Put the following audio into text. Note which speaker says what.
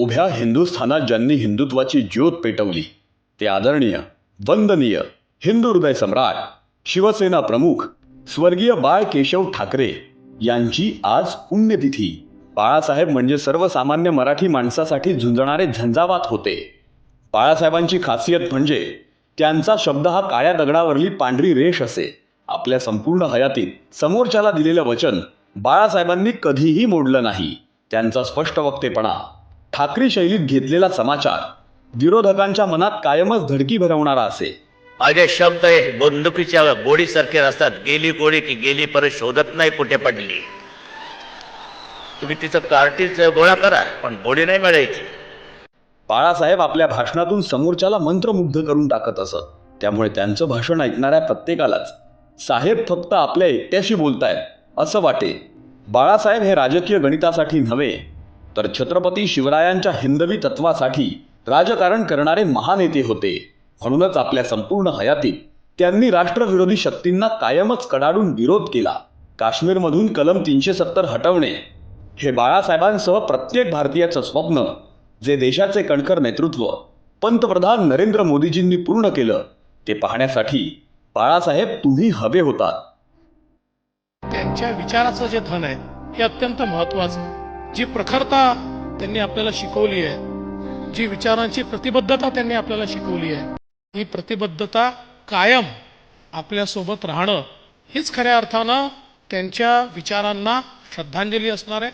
Speaker 1: उभ्या हिंदुस्थानात ज्यांनी हिंदुत्वाची ज्योत पेटवली ते आदरणीय वंदनीय हिंदू हृदय सम्राट शिवसेना प्रमुख स्वर्गीय बाळ केशव ठाकरे यांची आज पुण्यतिथी. बाळासाहेब म्हणजे सर्वसामान्य मराठी माणसासाठी झुंजणारे झंझावात होते. बाळासाहेबांची खासियत म्हणजे त्यांचा शब्द हा काळ्या दगडावरली पांढरी रेष असे. आपल्या संपूर्ण हयातीत समोरच्याला दिलेलं वचन बाळासाहेबांनी कधीही मोडलं नाही. त्यांचा स्पष्ट वक्तेपणा ठाकरी शैलीत घेतलेला समाचार विरोधकांच्या मनात कायमच धडकी भरवणारा असे.
Speaker 2: माझे शब्द हे बंदुकीच्या गोळीसारखे असतात गेली गोळी की गेली परत शोधत नाही कुठे पडली. तुम्ही तिचं कार्टीच गोळा करा पण गोळी नाही मिळायची.
Speaker 1: बाळासाहेब आपल्या भाषणातून समोरच्याला मंत्रमुग्ध करून टाकत असत. त्यामुळे त्यांचं भाषण ऐकणाऱ्या प्रत्येकालाच साहेब फक्त आपल्या एकट्याशी बोलतायत असं वाटे. बाळासाहेब हे राजकीय गणितासाठी नव्हे. तर छत्रपती शिवरायांच्या हिंदवी तत्वासाठी राजकारण करणारे महानेते होते. म्हणूनच आपल्या संपूर्ण हयातीत त्यांनी राष्ट्रविरोधी शक्तींना कायमच कडाडून विरोध केला. काश्मीरमधून कलम तीनशे सत्तर हटवणे हे बाळासाहेबांसह प्रत्येक भारतीयाचं स्वप्न जे देशाचे कणखर नेतृत्व पंतप्रधान नरेंद्र मोदीजींनी पूर्ण केलं ते पाहण्यासाठी बाळासाहेब तुम्ही हवे होतात.
Speaker 3: त्यांच्या विचाराचं जे धन आहे हे अत्यंत महत्वाचं जी प्रखरता त्यांनी आपल्याला शिकवली आहे जी विचारांची प्रतिबद्धता त्यांनी आपल्याला शिकवली आहे ही प्रतिबद्धता कायम आपल्यासोबत राहणं हीच खऱ्या अर्थानं त्यांच्या विचारांना श्रद्धांजली असणार आहे.